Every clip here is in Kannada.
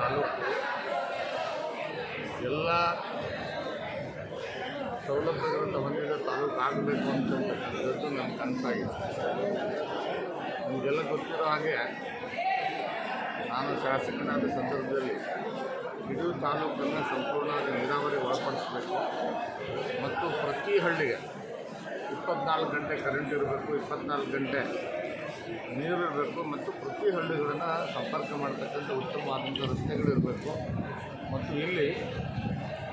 ತಾಲೂಕು. ಎಲ್ಲ ಸೌಲಭ್ಯಗಳನ್ನು ಹೊಂದಿದ ತಾಲೂಕು ಆಗಬೇಕು ಅಂತಕ್ಕಂಥದ್ದು ನನ್ನ ಕನಸಾಗಿದೆ. ನಿಮಗೆಲ್ಲ ಗೊತ್ತಿರೋ ಹಾಗೆ ನಾನು ಶಾಸಕನಾದ ಸಂದರ್ಭದಲ್ಲಿ ಇಡೀ ತಾಲೂಕನ್ನು ಸಂಪೂರ್ಣವಾಗಿ ನೀರಾವರಿ ಒಳಪಡಿಸಬೇಕು. ಮತ್ತು ಪ್ರತಿ ಹಳ್ಳಿಗೆ ಇಪ್ಪತ್ನಾಲ್ಕು ಗಂಟೆ ಕರೆಂಟ್ ಇರಬೇಕು, ಇಪ್ಪತ್ನಾಲ್ಕು ಗಂಟೆ ನೀರು ಇರಬೇಕು ಮತ್ತು ಪ್ರತಿ ಹಳ್ಳಿಗಳನ್ನು ಸಂಪರ್ಕ ಮಾಡತಕ್ಕಂಥ ಉತ್ತಮವಾದಂಥ ರಸ್ತೆಗಳಿರಬೇಕು. ಮತ್ತು ಇಲ್ಲಿ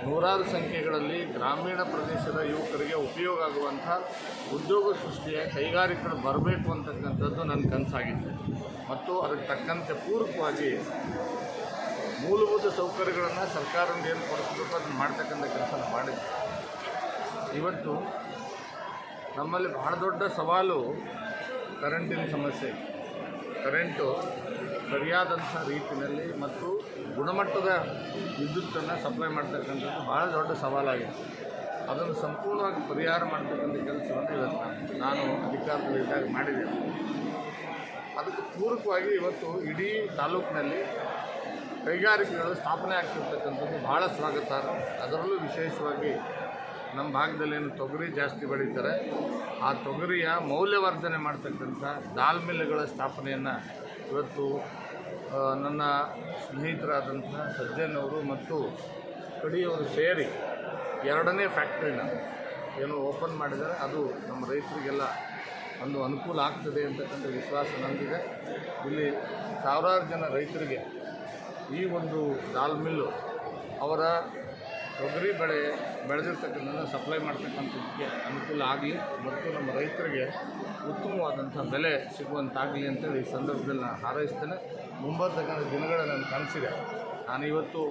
ನೂರಾರು ಸಂಖ್ಯೆಗಳಲ್ಲಿ ಗ್ರಾಮೀಣ ಪ್ರದೇಶದ ಯುವಕರಿಗೆ ಉಪಯೋಗ ಆಗುವಂಥ ಉದ್ಯೋಗ ಸೃಷ್ಟಿಯ ಕೈಗಾರಿಕೆಗಳು ಬರಬೇಕು ಅಂತಕ್ಕಂಥದ್ದು ನನ್ನ ಕನಸಾಗಿತ್ತು. ಮತ್ತು ಅದಕ್ಕೆ ತಕ್ಕಂತೆ ಪೂರಕವಾಗಿ ಮೂಲಭೂತ ಸೌಕರ್ಯಗಳನ್ನು ಸರ್ಕಾರದಿಂದ ಏನು ಕೊಡಿಸ್ಬೇಕು ಅದನ್ನು ಮಾಡ್ತಕ್ಕಂಥ ಕೆಲಸ ಮಾಡಿದ್ದೆ. ಇವತ್ತು ನಮ್ಮಲ್ಲಿ ಬಹಳ ದೊಡ್ಡ ಸವಾಲು ಕರೆಂಟಿನ ಸಮಸ್ಯೆ ಕರೆಂಟು ಸರಿಯಾದಂಥ ರೀತಿಯಲ್ಲಿ ಮತ್ತು ಗುಣಮಟ್ಟದ ವಿದ್ಯುತ್ತನ್ನು ಸಪ್ಲೈ ಮಾಡ್ತಕ್ಕಂಥದ್ದು ಭಾಳ ದೊಡ್ಡ ಸವಾಲಾಗಿದೆ. ಅದನ್ನು ಸಂಪೂರ್ಣವಾಗಿ ಪರಿಹಾರ ಮಾಡ್ತಕ್ಕಂಥ ಕೆಲಸವನ್ನು ಇವತ್ತು ನಾನು ಅಧಿಕಾರದಲ್ಲಿದ್ದಾಗ ಮಾಡಿದ್ದೇನೆ. ಅದಕ್ಕೆ ಪೂರಕವಾಗಿ ಇವತ್ತು ಇಡೀ ತಾಲೂಕಿನಲ್ಲಿ ಕೈಗಾರಿಕೆಗಳು ಸ್ಥಾಪನೆ ಆಗ್ತಿರ್ತಕ್ಕಂಥದ್ದು ಭಾಳ ಸ್ವಾಗತಾರ್ಹ. ಅದರಲ್ಲೂ ವಿಶೇಷವಾಗಿ ನಮ್ಮ ಭಾಗದಲ್ಲಿ ಏನು ತೊಗರಿ ಜಾಸ್ತಿ ಬೆಳೀತಾರೆ. ಆ ತೊಗರಿಯ ಮೌಲ್ಯವರ್ಧನೆ ಮಾಡ್ತಕ್ಕಂಥ ದಾಲ್ ಮಿಲ್ಗಳ ಸ್ಥಾಪನೆಯನ್ನು ಇವತ್ತು ನನ್ನ ಸ್ನೇಹಿತರಾದಂಥ ಸಜ್ಜನವರು ಮತ್ತು ಕಡಿಯವರು ಸೇರಿ ಎರಡನೇ ಫ್ಯಾಕ್ಟ್ರಿನ ಏನು ಓಪನ್ ಮಾಡಿದರೆ ಅದು ನಮ್ಮ ರೈತರಿಗೆಲ್ಲ ಒಂದು ಅನುಕೂಲ ಆಗ್ತದೆ ಅಂತಕ್ಕಂಥ ವಿಶ್ವಾಸ ನಂದಿದೆ ಇಲ್ಲಿ ಸಾವಿರಾರು ಜನ ರೈತರಿಗೆ ಈ ಒಂದು ದಾಲ್ ಮಿಲ್ಲು ಅವರ ತೊಗರಿ ಬೆಳೆ ಬೆಳೆದಿರ್ತಕ್ಕಂಥದ್ದನ್ನು ಸಪ್ಲೈ ಮಾಡ್ತಕ್ಕಂಥದ್ದಕ್ಕೆ ಅನುಕೂಲ ಆಗಲಿ ಮತ್ತು ನಮ್ಮ ರೈತರಿಗೆ ಉತ್ತಮವಾದಂಥ ಬೆಲೆ ಸಿಗುವಂತಾಗಲಿ ಅಂತೇಳಿ ಈ ಸಂದರ್ಭದಲ್ಲಿ ನಾನು ಹಾರೈಸ್ತೇನೆ. ಮುಂಬರ್ತಕ್ಕಂಥ ದಿನಗಳ ನನ್ನ ಕನಸಿದೆ ನಾನು ಇವತ್ತು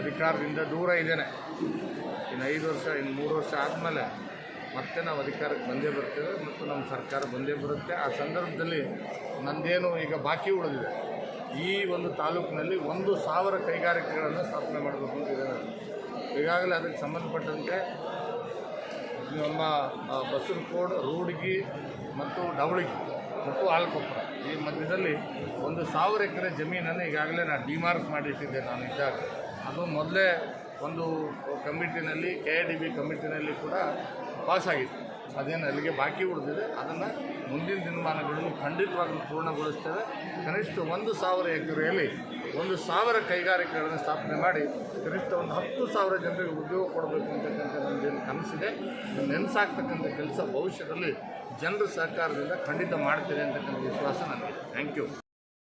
ಅಧಿಕಾರದಿಂದ ದೂರ ಇದ್ದೇನೆ. ಇನ್ನು ಐದು ವರ್ಷ, ಇನ್ನು ಮೂರು ವರ್ಷ ಆದಮೇಲೆ ಮತ್ತೆ ನಾವು ಅಧಿಕಾರಕ್ಕೆ ಬಂದೇ ಬರ್ತೇವೆ ಮತ್ತು ನಮ್ಮ ಸರ್ಕಾರ ಬಂದೇ ಬರುತ್ತೆ. ಆ ಸಂದರ್ಭದಲ್ಲಿ ನಂದೇನು ಈಗ ಬಾಕಿ ಉಳಿದಿದೆ? ಈ ಒಂದು ತಾಲೂಕಿನಲ್ಲಿ ಒಂದು ಸಾವಿರ ಕೈಗಾರಿಕೆಗಳನ್ನು ಸ್ಥಾಪನೆ ಮಾಡಬೇಕು ಅಂತ ಇದೆ ಈಗಾಗಲೇ ಅದಕ್ಕೆ ಸಂಬಂಧಪಟ್ಟಂತೆ ನಮ್ಮ ಆ, ಬಸವನಕೋಡ್ ರೂಡ್ಗಿ ಮತ್ತು ಡವಳಗಿ ಮತ್ತು ಆಲ್ಕೊಪ್ಪರ ಈ ಮಧ್ಯದಲ್ಲಿ ಒಂದು ಸಾವಿರ ಎಕರೆ ಜಮೀನನ್ನು ಈಗಾಗಲೇ ನಾನು ಡಿಮಾರ್ಕ್ ಮಾಡಿಟ್ಟಿದ್ದೆ ನಾನು ಇದ್ದಾಗ. ಅದು ಮೊದಲೇ ಒಂದು ಕಮಿಟಿನಲ್ಲಿ ಕೆ ಐ ಡಿ ಬಿ ಕಮಿಟಿನಲ್ಲಿ ಕೂಡ ಪಾಸಾಗಿತ್ತು ಅದೇನು ಅಲ್ಲಿಗೆ ಬಾಕಿ ಉಳಿದಿದೆ, ಅದನ್ನು ಮುಂದಿನ ದಿನಮಾನಗಳನ್ನು ಖಂಡಿತವಾಗ್ಲೂ ಪೂರ್ಣಗೊಳಿಸ್ತೇವೆ. ಕನಿಷ್ಠ ಒಂದು ಸಾವಿರ ಎಕರೆಯಲ್ಲಿ ಒಂದು ಸಾವಿರ ಕೈಗಾರಿಕೆಗಳನ್ನು ಸ್ಥಾಪನೆ ಮಾಡಿ, ಕನಿಷ್ಠ ಒಂದು ಹತ್ತು ಸಾವಿರ ಜನರಿಗೆ ಉದ್ಯೋಗ ಕೊಡಬೇಕು ಅಂತಕ್ಕಂಥ ನಮ್ಮದೇನು ಕನಸಿದೆ. ನೆನೆಸಾಗ್ತಕ್ಕಂಥ ಕೆಲಸ ಭವಿಷ್ಯದಲ್ಲಿ ಜನರ ಸಹಕಾರದಿಂದ ಖಂಡಿತ ಮಾಡ್ತೇನೆ ಅಂತಕ್ಕಂಥ ವಿಶ್ವಾಸ ನನಗೆ ಥ್ಯಾಂಕ್ ಯು